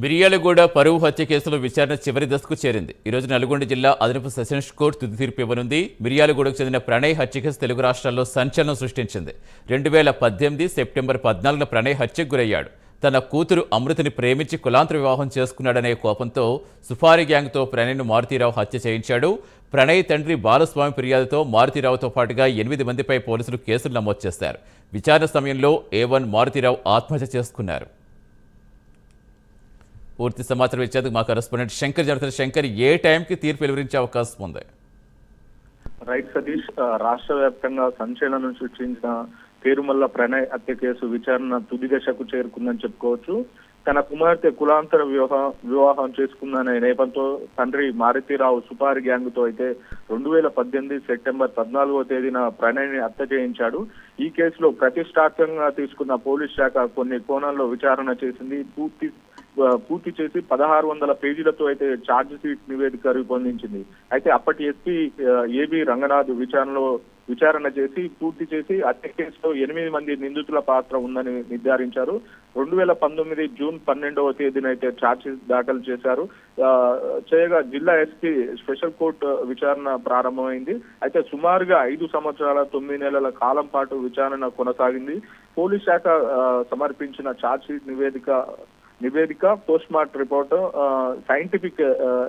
మిర్యాలగూడ పరువు హత్య కేసులో విచారణ చివరి దశకు చేరింది. ఈరోజు నల్గొండ జిల్లా అదనపు సెషన్స్ కోర్టు తుది తీర్పు ఇవ్వనుంది. మిర్యాలగూడకు చెందిన ప్రణయ్ హత్య కేసు తెలుగు రాష్ట్రాల్లో సంచలనం సృష్టించింది. రెండు వేల పద్దెనిమిది సెప్టెంబర్ పద్నాలుగున ప్రణయ్ హత్యకు గురయ్యాడు. తన కూతురు అమృతని ప్రేమించి కులాంతర వివాహం చేసుకున్నాడనే కోపంతో సుఫారీ గ్యాంగ్తో ప్రణయ్ను మారుతీరావు హత్య చేయించాడు. ప్రణయ్ తండ్రి బాలస్వామి ఫిర్యాదుతో మారుతీరావుతో పాటుగా ఎనిమిది మందిపై పోలీసులు కేసులు నమోదు చేశారు. విచారణ సమయంలో ఏ వన్ మారుతీరావు ఆత్మహత్య చేసుకున్నారు. పూర్తి సమాచారం ఇచ్చేందుకు మా కరెస్పాండెంట్ శంకర్ జరుగుతున్న. శంకర్ ఏ టైంకి తీర్పు వెలువరించే అవకాశం ఉంది? రైట్ సతీష్ రాష్ట్ర వ్యాప్తంగా సంచలనం సృష్టించిన పేరుమల్ల ప్రణయ్ హత్య కేసు విచారణ తుది దశకు చేరుకుందని చెప్పుకోవచ్చు. తన కుమార్తె కులాంతర వివాహ వివాహం చేసుకుందనే నేపథ్యంతో తండ్రి మారుతిరావు సుపారి గ్యాంగ్తో అయితే రెండు వేల పద్దెనిమిది సెప్టెంబర్ పద్నాలుగో తేదీన ప్రణయ్ని హత్య చేయించాడు. ఈ కేసులో ప్రతిష్టాత్మకంగా తీసుకున్న పోలీస్ శాఖ కొన్ని కోణాల్లో విచారణ చేసింది. పూర్తి పూర్తి చేసి పదహారు వందల పేజీలతో అయితే ఛార్జ్ షీట్ నివేదిక రూపొందించింది. అయితే అప్పటి ఎస్పీ ఏబి రంగనాథ్ విచారణలో విచారణ చేసి పూర్తి చేసి హత్య కేసులో ఎనిమిది మంది నిందితుల పాత్ర ఉందని నిర్ధారించారు. రెండు వేల పంతొమ్మిది జూన్ పన్నెండవ తేదీన అయితే ఛార్జ్షీట్ దాఖలు చేశారు. చేయగా జిల్లా ఎస్పీ స్పెషల్ కోర్టు విచారణ ప్రారంభమైంది. అయితే సుమారుగా ఐదు సంవత్సరాల తొమ్మిది నెలల కాలం పాటు విచారణ కొనసాగింది. పోలీస్ శాఖ సమర్పించిన ఛార్జ్షీట్ నివేదిక నివేదిక పోస్ట్ మార్టం రిపోర్ట్ సైంటిఫిక్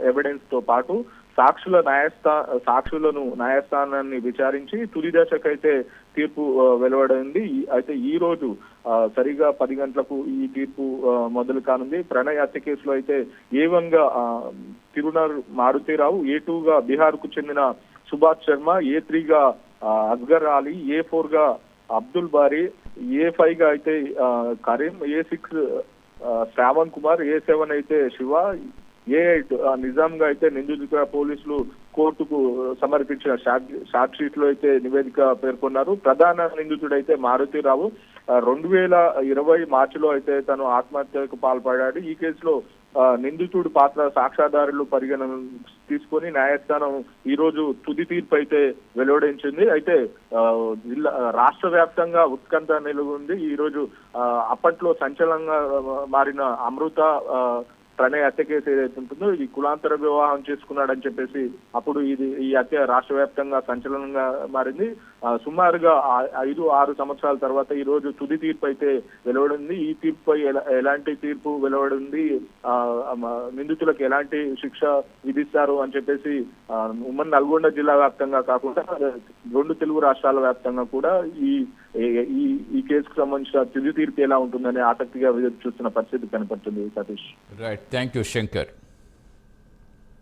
ఎవిడెన్స్తో పాటు సాక్షుల న్యాయస్థా సాక్షులను న్యాయస్థానాన్ని విచారించి తుది దశకైతే తీర్పు వెలువడింది. అయితే ఈ రోజు సరిగా పది గంటలకు ఈ తీర్పు మొదలు కానుంది. ప్రణయ్ హత్య కేసులో అయితే ఏ వన్గా ఆ, తిరునర్ మారుతీరావు ఏ టూ గా బీహార్కు చెందిన సుభాష్ శర్మ ఏ త్రీ గా అస్గర్ అలీ ఏ ఫోర్గా అబ్దుల్ బారీ ఏ ఫైవ్గా అయితే Karim A six Shravan Kumar A seven అయితే శివ ఏ ఎయిట్ నిజాంగా అయితే నిందితుడిగా పోలీసులు కోర్టుకు సమర్పించిన షార్ట్ షీట్లో అయితే నివేదిక పేర్కొన్నారు. ప్రధాన నిందితుడైతే మారుతిరావు. రెండు వేల ఇరవై మార్చిలో అయితే తను ఆత్మహత్యకు పాల్పడ్డాడు ఈ కేసులో నిందితుడు పాత్ర సాక్ష్యాధారులు పరిగణన తీసుకొని న్యాయస్థానం ఈ రోజు తుది తీర్పు అయితే వెలువడించింది. అయితే జిల్లా రాష్ట్ర వ్యాప్తంగా ఉత్కంఠ నెలకొంది. ఈ రోజు అప్పట్లో సంచలనంగా మారిన అమృత ఆ, ప్రణయ్ హత్య కేసు ఏదైతే ఉంటుందో ఈ కులాంతర వివాహం చేసుకున్నాడని చెప్పేసి అప్పుడు ఇది ఈ హత్య రాష్ట్ర వ్యాప్తంగా సంచలనంగా మారింది. సుమారుగా ఐదు ఆరు సంవత్సరాల తర్వాత ఈ రోజు తుది తీర్పు అయితే వెలువడింది. ఈ తీర్పుపై ఎలాంటి తీర్పు వెలువడింది? ఆ, నిందితులకు ఎలాంటి శిక్ష విధిస్తారు అని చెప్పేసి ఉమ్మడి నల్గొండ జిల్లా వ్యాప్తంగా కాకుండా రెండు తెలుగు రాష్ట్రాల వ్యాప్తంగా కూడా ఈ ఈ ఈ కేసుకు సంబంధించిన తుది తీర్పు ఎలా ఉంటుందనే ఆసక్తిగా చూస్తున్న పరిస్థితి కనపడుతుంది Satish. Right thank you Shankar